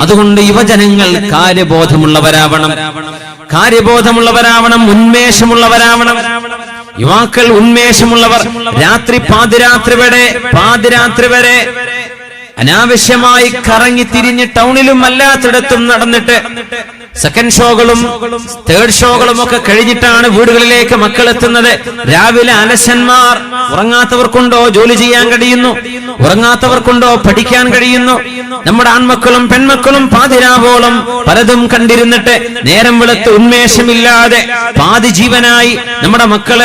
അതുകൊണ്ട് യുവജനങ്ങൾ കാര്യബോധമുള്ളവരാവണം. കാര്യബോധമുള്ളവരാവണം ഉന്മേഷമുള്ളവരാവണം. യുവാക്കൾ ഉന്മേഷമുള്ളവർ. രാത്രി പാതിരാത്രി വരെ പാതിരാത്രി വരെ അനാവശ്യമായി കറങ്ങി തിരിഞ്ഞ് ടൗണിലും അല്ലാത്തിടത്തും നടന്നിട്ട് സെക്കൻഡ് ഷോകളും തേർഡ് ഷോകളും ഒക്കെ കഴിഞ്ഞിട്ടാണ് വീടുകളിലേക്ക് മക്കൾ എത്തുന്നത്. രാവിലെ അലസന്മാർ ഉറങ്ങാത്തവർക്കുണ്ടോ? ജോലി ചെയ്യാൻ കഴിയുന്നു. ഉറങ്ങാത്തവർക്കുണ്ടോ? പഠിക്കാൻ കഴിയുന്നു. നമ്മുടെ ആൺമക്കളും പെൺമക്കളും പാതിരാവോളം പലതും കണ്ടിരുന്നിട്ട് നേരം വെളുത്ത് ഉന്മേഷമില്ലാതെ പാതി ജീവനായി നമ്മുടെ മക്കൾ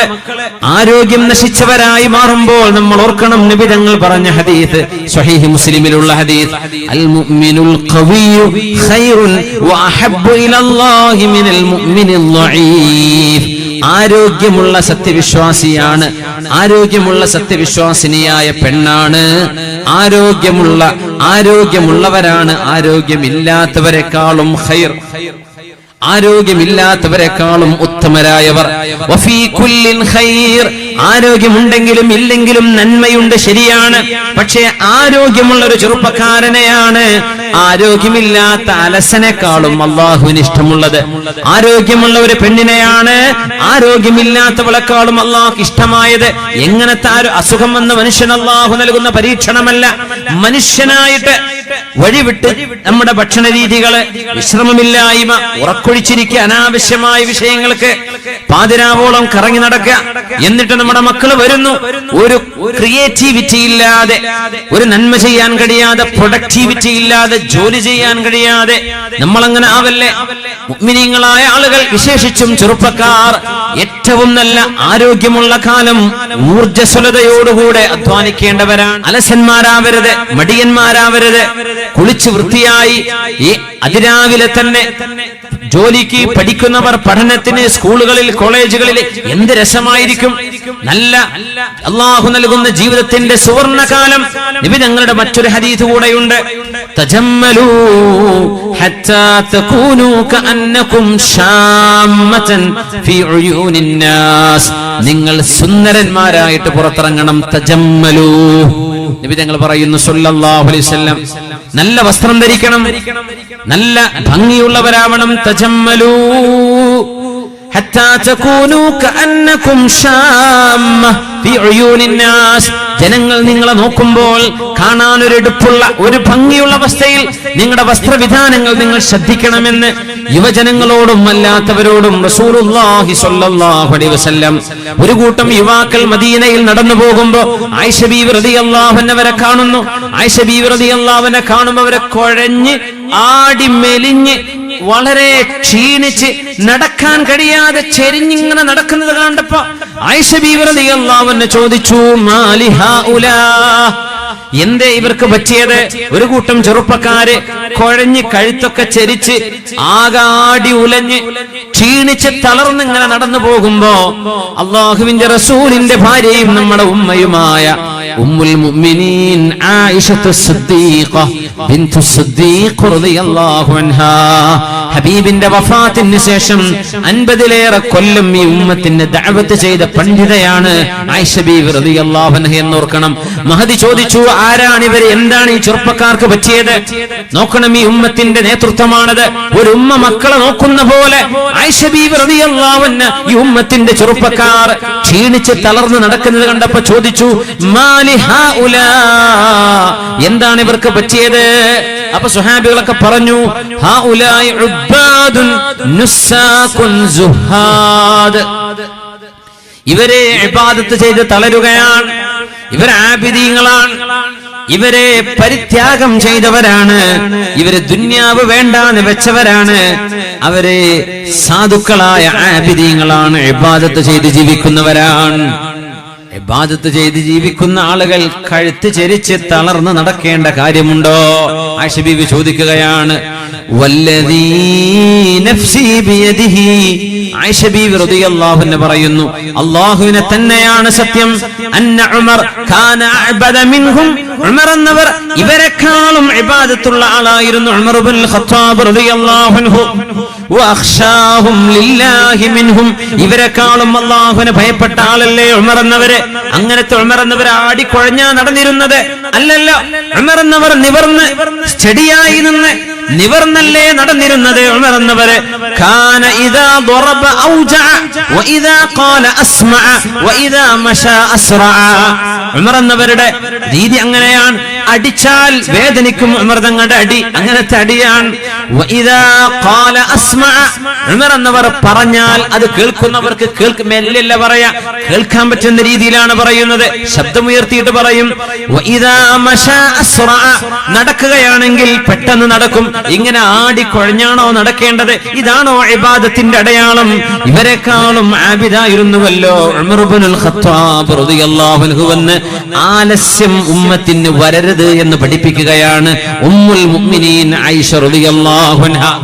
ആരോഗ്യം നശിച്ചവരായി മാറുമ്പോൾ നമ്മൾ ഓർക്കണം നിബിധങ്ങൾ പറഞ്ഞ ഹദീസ്. സ്വഹീഹ് മുസ്ലിമിലുള്ള ഹദീസ്. അൽ മുഅ്മിനുൽ ഖവിയ്യു ഖൈറുൻ വഅഹബ്ബു ആരോഗ്യമുള്ള സത്യവിശ്വാസിയാണ്. ആരോഗ്യമുള്ള സത്യവിശ്വാസിനിയായ പെണ്ണാണ്. ആരോഗ്യമുള്ള ആരോഗ്യമുള്ളവരാണ്. ആരോഗ്യമില്ലാത്തവരെക്കാളും ഖൈർ. ആരോഗ്യമില്ലാത്തവരെക്കാളും ഉത്തമരായവർ. ആരോഗ്യമുണ്ടെങ്കിലും ഇല്ലെങ്കിലും നന്മയുണ്ട് ശരിയാണ്. പക്ഷേ ആരോഗ്യമുള്ള ഒരു ചെറുപ്പക്കാരനെയാണ്. ആരോഗ്യമില്ലാത്ത അലസനേക്കാളും അള്ളാഹുവിന് ഇഷ്ടമുള്ളത്. ആരോഗ്യമുള്ള ഒരു പെണ്ണിനെയാണ് ആരോഗ്യമില്ലാത്തവളെക്കാളും അള്ളാഹ് ഇഷ്ടമായത്. എങ്ങനത്തെ ആരോ അസുഖം വന്ന് മനുഷ്യൻ അള്ളാഹു നൽകുന്ന പരീക്ഷണമല്ല. മനുഷ്യനായിട്ട് വഴിവിട്ട് നമ്മുടെ ഭക്ഷണ രീതികൾ വിശ്രമമില്ലായ്മ ഉറക്കൊഴിച്ചിരിക്കുക അനാവശ്യമായ വിഷയങ്ങൾക്ക് പാതിരാവോളം കറങ്ങി നടക്കുക. എന്നിട്ട് നമ്മുടെ മക്കൾ വരുന്നു. ഒരു ക്രിയേറ്റിവിറ്റി ഇല്ലാതെ ഒരു നന്മ ചെയ്യാൻ കഴിയാതെ പ്രൊഡക്ടിവിറ്റി ഇല്ലാതെ ജോലി ചെയ്യാൻ കഴിയാതെ നമ്മൾ അങ്ങനെ ആവല്ലേ? മുഗ്മിനീങ്ങളായ ആളുകൾ വിശേഷിച്ചും ചെറുപ്പക്കാർ ഏറ്റവും നല്ല ആരോഗ്യമുള്ള കാലം ഊർജസ്വലതയോടുകൂടെ അധ്വാനിക്കേണ്ടവരാണ്. അലസന്മാരാവരുത് മടിയന്മാരാവരുത് കുളിച്ച് വൃത്തിയായി ഈ അതിരാവിലെ തന്നെ ജോലിക്ക് പഠിക്കുന്നവർ പഠനത്തിന് സ്കൂളുകളിൽ കോളേജുകളിൽ എന്ത് രസമായിരിക്കും? നല്ല അള്ളാഹു നൽകുന്ന ജീവിതത്തിന്റെ സുവർണകാലം. നബി ഞങ്ങളുടെ മറ്റൊരു ഹദീസ് കൂടെയുണ്ട്. നിങ്ങൾ സുന്ദരന്മാരായിട്ട് പുറത്തിറങ്ങണം. തജമ്മലൂ. നിബിതങ്ങൾ പറയുന്നു സല്ലല്ലാഹു അലൈഹി വസല്ലം നല്ല വസ്ത്രം ധരിക്കണം നല്ല ഭംഗിയുള്ളവരാവണം തജമ്മലൂ ഹത്താ തകൂനൂ കഅന്നകും ഷാമ്മ ഫീ ഉയൂനിൻ നാസ്. ജനങ്ങൾ നിങ്ങളെ നോക്കുമ്പോൾ കാണാൻ ഒരു എടുപ്പുള്ള ഒരു ഭംഗിയുള്ള അവസ്ഥയിൽ നിങ്ങളുടെ വസ്ത്രവിധാനങ്ങൾ നിങ്ങൾ ശ്രദ്ധിക്കണമെന്ന് യുവജനങ്ങളോടും അല്ലാത്തവരോടും റസൂലുള്ളാഹി സ്വല്ലല്ലാഹു അലൈഹി വസല്ലം ഒരു കൂട്ടം യുവാക്കൾ മദീനയിൽ നടന്നു പോകുമ്പോ ആയിഷ ബീവി റളിയല്ലാഹു അൻഹവരെ കാണുന്നു. ആയിഷ ബീവി റളിയല്ലാഹു അൻഹ അവരെ കുഴഞ്ഞ് ആടി മെലിഞ്ഞ് വളരെ ക്ഷീണിച്ച് നടക്കാൻ കഴിയാതെ ചെരിഞ്ഞിങ്ങനെ നടക്കുന്നത് കണ്ടപ്പോ റളിയല്ലാഹു ചോദിച്ചു മാലിഹാ എന്തേ ഇവർക്ക് പറ്റിയത്? ഒരു കൂട്ടം ചെറുപ്പക്കാര് കുഴഞ്ഞ് കഴുത്തൊക്കെ ചെരിച്ച് ആകാടി ഉലഞ്ഞ് ക്ഷീണിച്ച് തളർന്ന് ഇങ്ങനെ നടന്നു പോകുമ്പോ അള്ളാഹുവിന്റെ റസൂലിന്റെ ഭാര്യയും നമ്മുടെ ഉമ്മയുമായ ഉമ്മുൽ മുഅ്മിനീൻ ആയിഷത്തു സിദ്ദീഖ ബിന്തു സിദ്ദീഖ് റളിയല്ലാഹു അൻഹാ ഹബീബിന്റെ വഫാത്തിന് ശേഷം അൻപതിലേറെ കൊല്ലം ഈ ഉമ്മത്തിന് ദഅവത്ത് ചെയ്ത പണ്ഡിതയാണ് എന്നോർക്കണം. മഹദി ചോദിച്ചു ആരാണ് ഇവർ? എന്താണ് ഈ ചെറുപ്പക്കാർക്ക് പറ്റിയത്? നോക്കണം ഈ ഉമ്മത്തിന്റെ നേതൃത്വമാണത്. ഒരു ഉമ്മ മക്കളെ നോക്കുന്ന പോലെ. ഈ ഉമ്മത്തിന്റെ ചെറുപ്പക്കാർ ക്ഷീണിച്ച് തളർന്ന് നടക്കുന്നത് കണ്ടപ്പോ ചോദിച്ചു മാലിഹ ഹാഉലാ എന്താണ് ഇവർക്ക് പറ്റിയത്? അപ്പൊ സുഹാബികളൊക്കെ പറഞ്ഞു ഇവരെ ഇബാദത്ത് ചെയ്ത് തളരുകയാണ്. ഇവർ ആബിദീങ്ങളാണ്. ഇവരെ പരിത്യാഗം ചെയ്തവരാണ്. ഇവരെ ദുന്യാവ് വേണ്ടാന്ന് വെച്ചവരാണ്. അവരെ സാധുക്കളായ ആബിദീങ്ങളാണ് ഇബാദത്ത് ചെയ്ത് ജീവിക്കുന്നവരാണ്. ഇബാദത്ത് ചെയ്ത് ജീവിക്കുന്ന ആളുകൾ കഴുത്ത് ചെരിച്ച് തളർന്ന് നടക്കേണ്ട കാര്യമുണ്ടോ? ആഷിബീബി ചോദിക്കുകയാണ് പറയുന്നു അല്ലാഹുവിനെ തന്നെയാണ് സത്യം. അന്ന ഉമർ ഉമർ എന്നവർ ഇവരെക്കാളും ഇബാദത്തുള്ള ആളായിരുന്നു ഉമർ ബിൻ ഖത്താബ് അൻഹു. ലില്ലാഹി ഇവരെക്കാളും അല്ലാഹുവിനെ ഭയപ്പെട്ട ആളല്ലേ ഉമർ അങ്ങനത്തെ ഉമർ ആടിക്കുഴഞ്ഞാ നടന്നിരുന്നത്. അല്ലല്ലോ ഉമർ നിവർന്ന് ചെടിയായി നിന്ന് നിവർന്നല്ലേ നടന്നിരുന്നത് ഉമർ എന്നവര് കാന ഇദാ ضرب أوجع وإذا قال أسمع وإذا مشى أسرع ഉമർ എന്നവരുടെ രീതി അങ്ങനെയാണ് അടിച്ചാൽ വേദനിക്കും അമൃതങ്ങളുടെ അടി. അങ്ങനത്തെ അടിയാണ്. എന്നവർ പറഞ്ഞാൽ അത് കേൾക്കുന്നവർക്ക് കേൾക്ക് മെല്ലല്ല പറയാ. കേൾക്കാൻ പറ്റുന്ന രീതിയിലാണ് പറയുന്നത്. ശബ്ദമുയർത്തിയിട്ട് പറയും. നടക്കുകയാണെങ്കിൽ പെട്ടെന്ന് നടക്കും. ഇങ്ങനെ ആടി കുഴഞ്ഞാണോ നടക്കേണ്ടത്? ഇതാണോ ഇബാദത്തിന്റെ അടയാളം? ഇവരെക്കാളും ആബിദായിരുന്നുവല്ലോ ഖത്താബ് ആലസ്യം ഉമ്മത്തിന് വരരുത്. എന്ന് പഠിപ്പിക്കുകയാണ്. ഉമ്മുൽ മുഅ്മിനീൻ ആയിഷ റളിയല്ലാഹു അൻഹാ.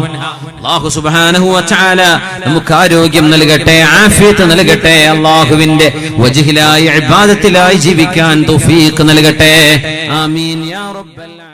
നമുക്ക് ആരോഗ്യം നൽകട്ടെ ആഫിയത്ത് നൽകട്ടെ. അള്ളാഹുവിന്റെ വജിഹിലായി അബാദത്തിലായി ജീവിക്കാൻ തൗഫീഖ് നൽകട്ടെ. ആമീൻ. യാ റബ്ബൽ